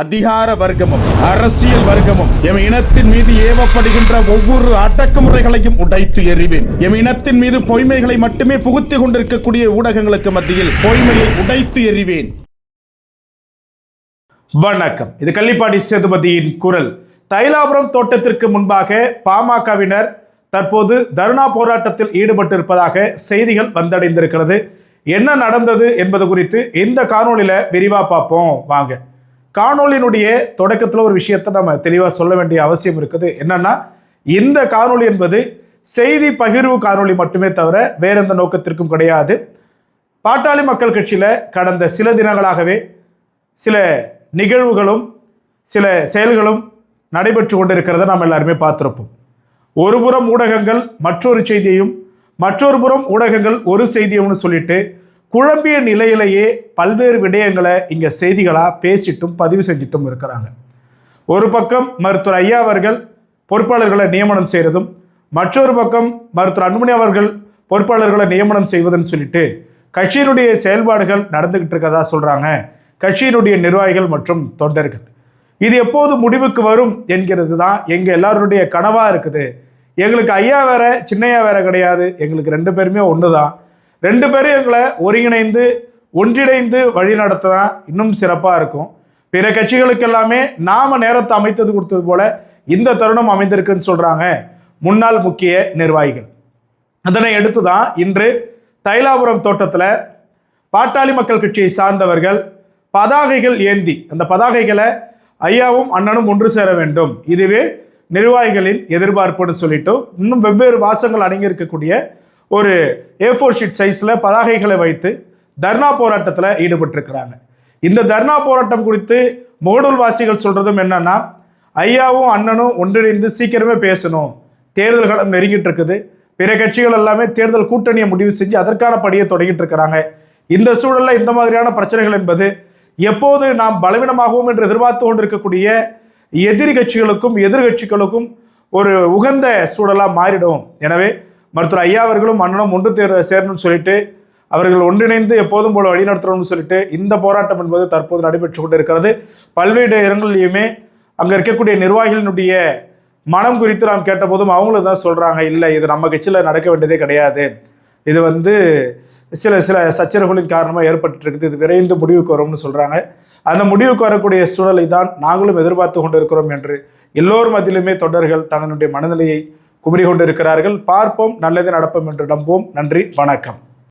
அதிகார வர்க்கமும் அரசியல் வர்க்கமும் எம் இனத்தின் மீது ஏவப்படுகின்ற ஒவ்வொரு அடக்குமுறைகளையும் உடைத்து எறிவேன். எம் இனத்தின் மீது பொய்மைகளை மட்டுமே புகுத்திக் கொண்டிருக்கக்கூடிய ஊடகங்களுக்கு மத்தியில் பொய்மையை உடைத்து எறிவேன். வணக்கம். இது கள்ளிப்பாடி சேதுபதியின் குரல். தைலாபுரம் தோட்டத்திற்கு முன்பாக பாமகவினர் தற்போது தர்ணா போராட்டத்தில் ஈடுபட்டிருப்பதாக செய்திகள் வந்தடைந்திருக்கிறது. என்ன நடந்தது என்பது குறித்து இந்த காணொளியில விரிவா பார்ப்போம். வாங்க. காணொலியினுடைய தொடக்கத்தில் ஒரு விஷயத்தை நம்ம தெளிவாக சொல்ல வேண்டிய அவசியம் இருக்குது. என்னன்னா இந்த காணொளி என்பது செய்தி பகிர்வு காணொளி மட்டுமே தவிர வேற எந்த நோக்கத்திற்கும் கிடையாது. பாட்டாளி மக்கள் கட்சியில் கடந்த சில தினங்களாகவே சில நிகழ்வுகளும் சில செயல்களும் நடைபெற்று கொண்டிருக்கிறத நாம் எல்லாருமே பார்த்துருப்போம். ஒரு புறம் ஊடகங்கள் மற்றொரு செய்தியையும் மற்றொரு புறம் ஊடகங்கள் ஒரு செய்தியும்னு சொல்லிட்டு குழம்பிய நிலையிலேயே பல்வேறு விடயங்களை இங்கே செய்திகளாக பேசிட்டும் பதிவு செஞ்சிட்டும் இருக்கிறாங்க. ஒரு பக்கம் மருத்துவர் ஐயா அவர்கள் பொறுப்பாளர்களை நியமனம் செய்கிறதும் மற்றொரு பக்கம் மருத்துவர் அன்புமணி அவர்கள் பொறுப்பாளர்களை நியமனம் செய்வதுன்னு சொல்லிட்டு கட்சியினுடைய செயல்பாடுகள் நடந்துகிட்டு இருக்கிறதா சொல்கிறாங்க கட்சியினுடைய நிர்வாகிகள் மற்றும் தொண்டர்கள். இது எப்போது முடிவுக்கு வரும் என்கிறது தான் எங்கள் எல்லாருடைய கனவாக இருக்குது. எங்களுக்கு ஐயா வேற சின்னையா வேற கிடையாது. எங்களுக்கு ரெண்டு பேருமே ஒன்று தான் ரெண்டு பேரும் எங்களை ஒருங்கிணைந்து ஒன்றிணைந்து வழி நடத்தினா இன்னும் சிறப்பாக இருக்கும். பிற கட்சிகளுக்கு எல்லாமே நாம நேரத்தை அமைத்தது கொடுத்தது போல இந்த தருணம் அமைந்திருக்குன்னு சொல்றாங்க முன்னாள் முக்கிய நிர்வாகிகள். அதனை எடுத்து தான் இன்று தைலாபுரம் தோட்டத்தில் பாட்டாளி மக்கள் கட்சியை சார்ந்தவர்கள் பதாகைகள் ஏந்தி அந்த பதாகைகளை ஐயாவும் அண்ணனும் ஒன்று சேர வேண்டும். இதுவே நிர்வாகிகளின் எதிர்பார்ப்புன்னு சொல்லிட்டு இன்னும் வெவ்வேறு வாசங்கள் அடங்கியிருக்கக்கூடிய ஒரு ஏ ஃபோர் ஷீட் சைஸில் பதாகைகளை வைத்து தர்ணா போராட்டத்தில் ஈடுபட்டிருக்கிறாங்க. இந்த தர்ணா போராட்டம் குறித்து முகடூல் வாசிகள் சொல்கிறதும் என்னென்னா ஐயாவும் அண்ணனும் ஒன்றிணைந்து சீக்கிரமே பேசணும். தேர்தல் களம் நெருங்கிட்டு இருக்குது. பிற கட்சிகள் எல்லாமே தேர்தல் கூட்டணியை முடிவு செஞ்சு அதற்கான படியை தொடங்கிட்டு இருக்கிறாங்க. இந்த சூழலில் இந்த மாதிரியான பிரச்சனைகள் என்பது எப்போது நாம் பலவீனமாகவும் என்று எதிர்பார்த்து கொண்டிருக்கக்கூடிய எதிரி கட்சிகளுக்கும் எதிர்கட்சிகளுக்கும் ஒரு உகந்த சூழலாக மாறிடும். எனவே மருத்துவர் ஐயா அவர்களும் அண்ணனும் ஒன்று தேர் சேரணும்னு சொல்லிட்டு அவர்கள் ஒன்றிணைந்து எப்போதும் போல வழிநடத்தணும்னு சொல்லிட்டு இந்த போராட்டம் என்பது தற்போது நடைபெற்று கொண்டு இருக்கிறது பல்வேறு இடங்களிலையுமே அங்கே இருக்கக்கூடிய நிர்வாகிகளினுடைய மனம் குறித்து நாம் கேட்டபோதும் அவங்களும் தான் சொல்கிறாங்க இல்லை இது நம்ம கட்சியில் நடக்க வேண்டியதே கிடையாது. இது வந்து சில சில சச்சரவுகளின் காரணமாக ஏற்பட்டுருக்குது இது விரைந்து முடிவுக்கு வரும்னு சொல்கிறாங்க அந்த முடிவுக்கு வரக்கூடிய சூழலை தான் நாங்களும் எதிர்பார்த்து கொண்டு இருக்கிறோம் என்று எல்லோர் மத்தியிலுமே தொண்டர்கள் தங்களுடைய மனநிலையை குமரி கொண்டிருக்கிறார்கள் பார்ப்போம். நல்லது நடப்போம் என்று நம்புவோம். நன்றி. வணக்கம்.